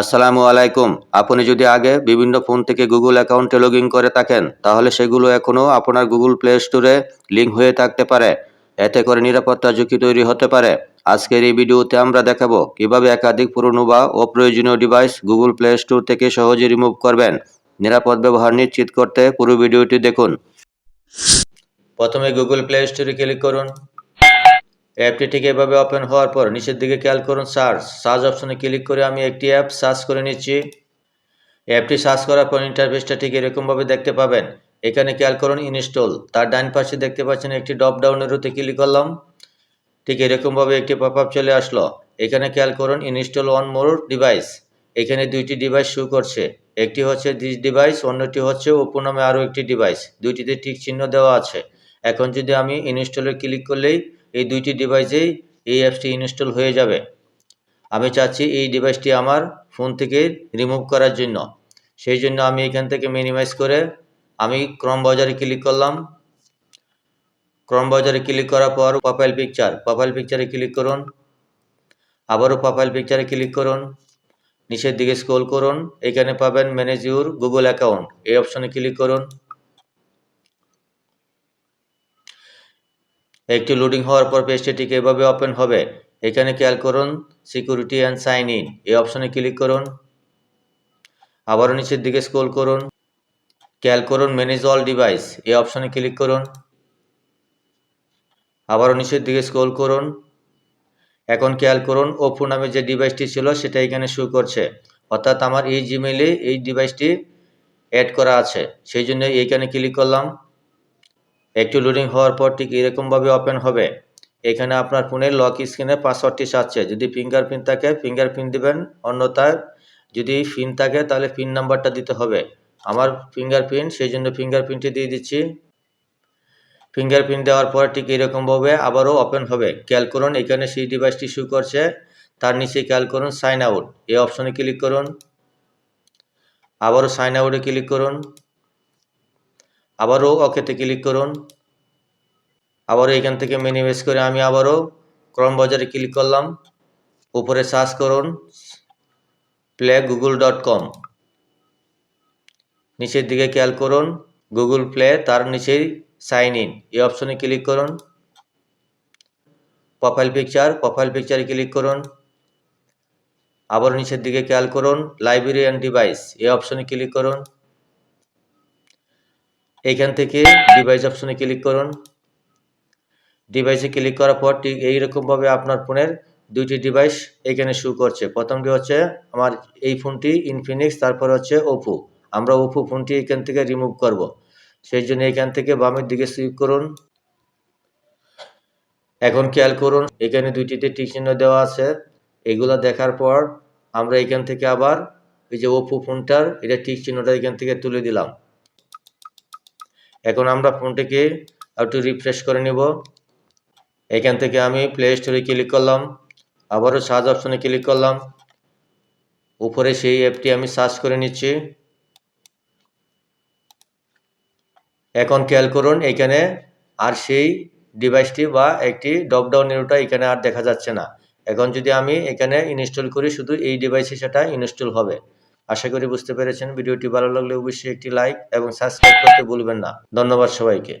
আসসালামু আলাইকুম। আপনি যদি আগে বিভিন্ন ফোন থেকে গুগল অ্যাকাউন্টে লগ করে থাকেন, তাহলে সেগুলো এখনও আপনার গুগল প্লে স্টোরে লিঙ্ক হয়ে থাকতে পারে। এতে করে নিরাপত্তা ঝুঁকি তৈরি হতে পারে। আজকের এই ভিডিওতে আমরা দেখাবো কীভাবে একাধিক পুরনো বা অপ্রয়োজনীয় ডিভাইস গুগল প্লে স্টোর থেকে সহজে রিমুভ করবেন। নিরাপদ ব্যবহার নিশ্চিত করতে পুরো ভিডিওটি দেখুন। প্রথমে গুগল প্লে স্টোরে ক্লিক করুন। অ্যাপটি ঠিক এভাবে ওপেন হওয়ার পর নিচের দিকে খেয়াল করুন সার্চ। সার্চ অপশনে ক্লিক করে আমি একটি অ্যাপ সার্চ করে নিচ্ছি। অ্যাপটি সার্চ করার পর ইন্টারফেসটা ঠিক এরকমভাবে দেখতে পাবেন। এখানে খেয়াল করুন ইনস্টল। তার ডান পাশে দেখতে পাচ্ছেন একটি ড্রপ ডাউনের রুতে ক্লিক করলাম। ঠিক এরকমভাবে একটি পপ আপ চলে আসলো। এখানে খেয়াল করুন ইনস্টল ওয়ান মোর ডিভাইস। এখানে দুইটি ডিভাইস শো করছে। একটি হচ্ছে দিস ডিভাইস অন্যটি হচ্ছে ওপো নামে আরও একটি ডিভাইস দুইটিতে ঠিক চিহ্ন দেওয়া আছে। এখন যদি আমি ইনস্টলে ক্লিক করলেই এই দুইটি ডিভাইসেই এই অ্যাপসটি ইনস্টল হয়ে যাবে। আমি চাচ্ছি এই ডিভাইসটি আমার ফোন থেকে রিমুভ করার জন্য। সেই জন্য আমি এখান থেকে মিনিমাইজ করে আমি ক্রম বাজারে ক্লিক করলাম। ক্রম বাজারে ক্লিক করার পর প্রোফাইল পিকচার প্রোফাইল পিকচারে ক্লিক করুন। আবারও প্রোফাইল পিকচারে ক্লিক করুন। নিচের দিকে স্ক্রল করুন। এখানে পাবেন ম্যানেজ ইউর গুগল অ্যাকাউন্ট এই অপশনে ক্লিক করুন। একটি লোডিং হওয়ার পর পেজটি ঠিক এভাবে ওপেন হবে। এখানে খেয়াল করুন সিকিউরিটি অ্যান্ড সাইন ইন এই অপশনে ক্লিক করুন। আবারও নিচের দিকে স্ক্রল করুন। খেয়াল করুন ম্যানেজ অল ডিভাইস এই অপশনে ক্লিক করুন। আবারও নিচের দিকে স্ক্রল করুন। এখন খেয়াল করুন ওপো নামে যে ডিভাইসটি ছিল, সেটা এখানে শো করছে। অর্থাৎ আমার এই জিমেইলে এই ডিভাইসটি অ্যাড করা আছে। সেই জন্য এইখানে ক্লিক করলাম। একটু লোডিং হওয়ার পর ঠিক এরকমভাবে ওপেন হবে। এখানে আপনার ফোনের লক স্ক্রিনে পাসওয়ার্ডটি সাজছে যদি ফিঙ্গারপ্রিন্ট থাকে ফিঙ্গারপ্রিন্ট দিবেন। অন্যথায় যদি পিন থাকে, তাহলে পিন নাম্বারটা দিতে হবে। আমার ফিঙ্গারপ্রিন্ট সেই জন্য ফিঙ্গারপ্রিন্টটি দিয়ে দিচ্ছি। ফিঙ্গারপ্রিন্ট দেওয়ার পর ঠিক এরকমভাবে আবারও ওপেন হবে। খেয়াল করুন, এখানে সেই ডিভাইসটি শু করছে। তার নিচে খেয়াল করুন সাইন আউট এই অপশনে ক্লিক করুন। আবারও সাইন আউটে ক্লিক করুন। আবারও ওকেতে ক্লিক করুন। আবারও এখান থেকে মিনিমাইজ করে আমি আবারও ক্রম বাজারে ক্লিক করলাম। উপরে সার্চ করুন। প্লে গুগল ডট কম নিচের দিকে খেয়াল করুন। গুগল প্লে তার নিচেই সাইন ইন এই অপশনে ক্লিক করুন। প্রোফাইল পিকচার প্রোফাইল পিকচারে ক্লিক করুন। আবার নিচের দিকে খেয়াল করুন। লাইব্রেরি অ্যান্ড ডিভাইস এই অপশনে ক্লিক করুন। এখান থেকে ডিভাইস অপশনে ক্লিক করুন। ডিভাইসে ক্লিক করার পর ঠিক এইরকমভাবে আপনার ফোনের দুইটি ডিভাইস এখানে শু করছে। প্রথমটি হচ্ছে আমার এই ফোনটি ইনফিনিক্স তারপর হচ্ছে ওপো আমরা ওপো ফোনটি এখান থেকে রিমুভ করব। সেই জন্য এখান থেকে বামের দিকে সুইপ করুন। এখন খেয়াল করুন, এখানে দুইটিতে চিহ্ন দেওয়া আছে। এগুলো দেখার পর আমরা এখান থেকে আবার এই যে ওপো ফোনটার, এটা টিক চিহ্নটা এখান থেকে তুলে দিলাম। এখন আমরা ফোনটিকে একটু রিফ্রেশ করে নিব। এখান থেকে আমি প্লে স্টোরে ক্লিক করলাম, আবারও সার্চ অপশনে ক্লিক করলাম। উপরে সেই অ্যাপটি আমি সার্চ করে নিচ্ছি। এখন খেয়াল করুন, এখানে আর সেই ডিভাইসটি বা একটি ডপডাউন এরোটা এখানে আর দেখা যাচ্ছে না। এখন যদি আমি এখানে ইনস্টল করি, শুধু এই ডিভাইসে সেটা ইনস্টল হবে। আশা করি বুঝতে পেরেছেন। ভিডিওটি ভালো লাগলে অবশ্যই একটি লাইক এবং সাবস্ক্রাইব করতে ভুলবেন না। ধন্যবাদ সবাইকে।